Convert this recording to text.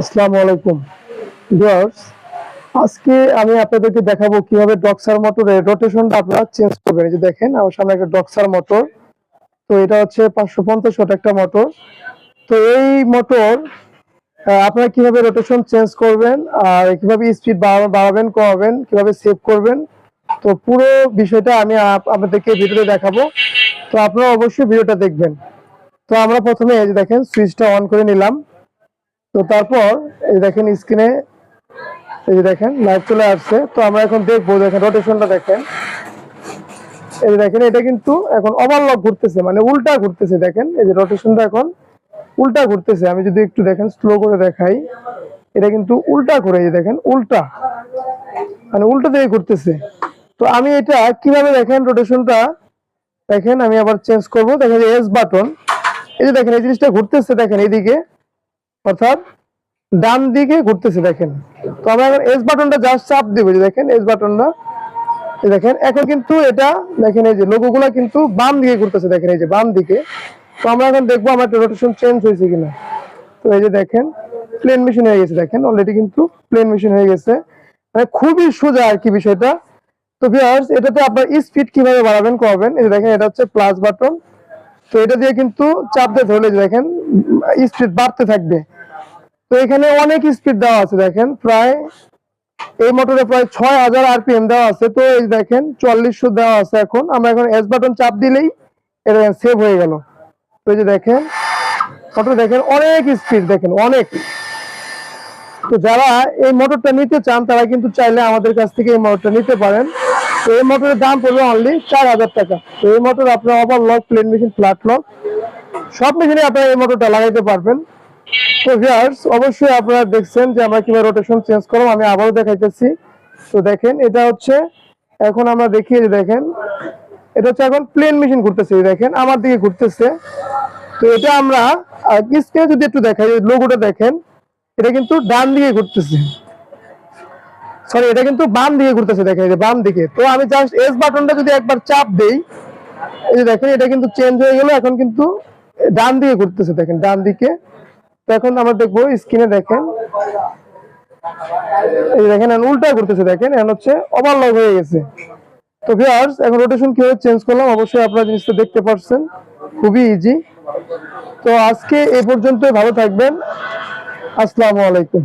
আসসালামু আলাইকুম। ভিউয়ার্স, আজকে আমি আপনাদেরকে দেখাবো কীভাবে ডক্সার মোটরের রোটেশনটা আপনারা চেঞ্জ করবেন। এই যে দেখেন, আমার সামনে একটা ডক্সার মোটর। তো এটা হচ্ছে পাঁচশো পঞ্চাশ একটা মোটর। তো এই মোটর আপনারা কীভাবে রোটেশন চেঞ্জ করবেন আর কীভাবে স্পিড বাড়াবেন, কমাবেন, কীভাবে সেভ করবেন? তো পুরো বিষয়টা আমি আপ- আপনাদেরকে ভিডিওতে দেখাবো। তো আপনারা অবশ্যই ভিডিওটা দেখবেন। তো আমরা প্রথমে যে দেখেন সুইচটা অন করে নিলাম। তো তারপর এই দেখেন স্ক্রিনে এই যে দেখেন লাইভ চলে আসছে। তো আমরা এখন দেখব, দেখেন রোটেশনটা দেখেন। এই যে দেখেন, এটা কিন্তু এখন ওভারলক ঘুরতেছে মানে উল্টা ঘুরতেছে, দেখেন। এই যে রোটেশনটা এখন উল্টা ঘুরতেছে। আমি যদি একটু দেখেন স্লো করে দেখাই। এটা কিন্তু উল্টা যে দেখেন, উল্টা। মানে উল্টা দিকে ঘুরতেছে। তো আমি এটা কীভাবে দেখেন রোটেশনটা দেখেন, আমি আবার চেঞ্জ করব। দেখেন এস বাটন এই যে দেখেন, এই জিনিসটা ঘুরতেছে, দেখেন, এইদিকে। অর্থাৎ ডান দিকে ঘুরতেছে, দেখেন। তো আমরা এখন এস বাটনটা জাস্ট চাপ দিব যে দেখেন এস বাটনটা দেখেন, এখন কিন্তু এটা, দেখেন এই যে লোগোগুলো কিন্তু বাম দিকে ঘুরতেছে, দেখেন এই যে বাম দিকে। তো আমরা এখন দেখব আমার রোটেশন চেঞ্জ হয়েছে কিনা। তো এই যে দেখেন প্লেন মেশিন হয়ে গেছে, দেখেন অলরেডি কিন্তু প্লেন মেশিন হয়ে গেছে। মানে খুবই সোজা আর কি বিষয়টা। তো ভিউয়ার্স এটাতে আপনার স্পিড কীভাবে বাড়াবেন, কমাবেন? এই দেখেন, এটা হচ্ছে প্লাস বাটন তো এটা দিয়ে কিন্তু চাপ দিয়ে ধরলে দেখেন স্পিড বাড়তে থাকবে। তো এখানে অনেক স্পিড দেওয়া আছে, দেখেন। প্রায় এই মোটরে প্রায় ছয় হাজার আরপিএম দেওয়া আছে। তো এই দেখেন চুয়াল্লিশশো দেওয়া আছে এখন। আমরা এখন এস বাটন চাপ দিলেই এটা সেভ হয়ে গেল। তো এই যে দেখেন, মোটর দেখেন অনেক স্পিড দেখেন অনেক। তো যারা এই মোটরটা নিতে চান, তারা কিন্তু চাইলে আমাদের কাছ থেকে এই মোটরটা নিতে পারেন। তো এই মোটরের দাম পড়বে অনলি চার হাজার টাকা। তো এই মোটর আপনার over lock plain machine flat lock সব মেশিনে আপনারা এই মোটরটা লাগাইতে পারবেন। তো ভিউয়ার্স অবশ্যই আপনারা দেখছেন যে আমরা কীভাবে রোটেশন চেঞ্জ করব আমি আবারও দেখাইতেছি। তো দেখেন, এটা হচ্ছে, এখন আমরা দেখি দেখেন, এটা হচ্ছে এখন প্লেন মেশিন ঘুরতেছে দেখেন, আমার দিকে ঘুরতেছে। তো এটা আমরা স্ক্রিনে যদি একটু দেখাই লোগোটা দেখেন, এটা কিন্তু ডান দিকে ঘুরতেছে। সরি এটা কিন্তু বাম দিকে ঘুরতেছে, দেখেন যে বাম দিকে। তো আমি জাস্ট এস বাটনটা যদি একবার চাপ দেই, এই যে দেখেন, এটা কিন্তু চেঞ্জ হয়ে গেল, এখন কিন্তু ডান দিকে ঘুরতেছে, দেখেন, ডান দিকে। তো এখন আমরা দেখব স্ক্রিনে দেখেন। এই দেখেন উল্টা করতেছে দেখেন, এখন হচ্ছে ওভারলক হয়ে গেছে। তো ভিউয়ার্স এখন রোটেশন কীভাবে চেঞ্জ করলাম, অবশ্যই আপনারা জিনিসটা দেখতে পাচ্ছেন খুবই ইজি তো আজকে এ পর্যন্ত ভালো থাকবেন। আসসালামু আলাইকুম।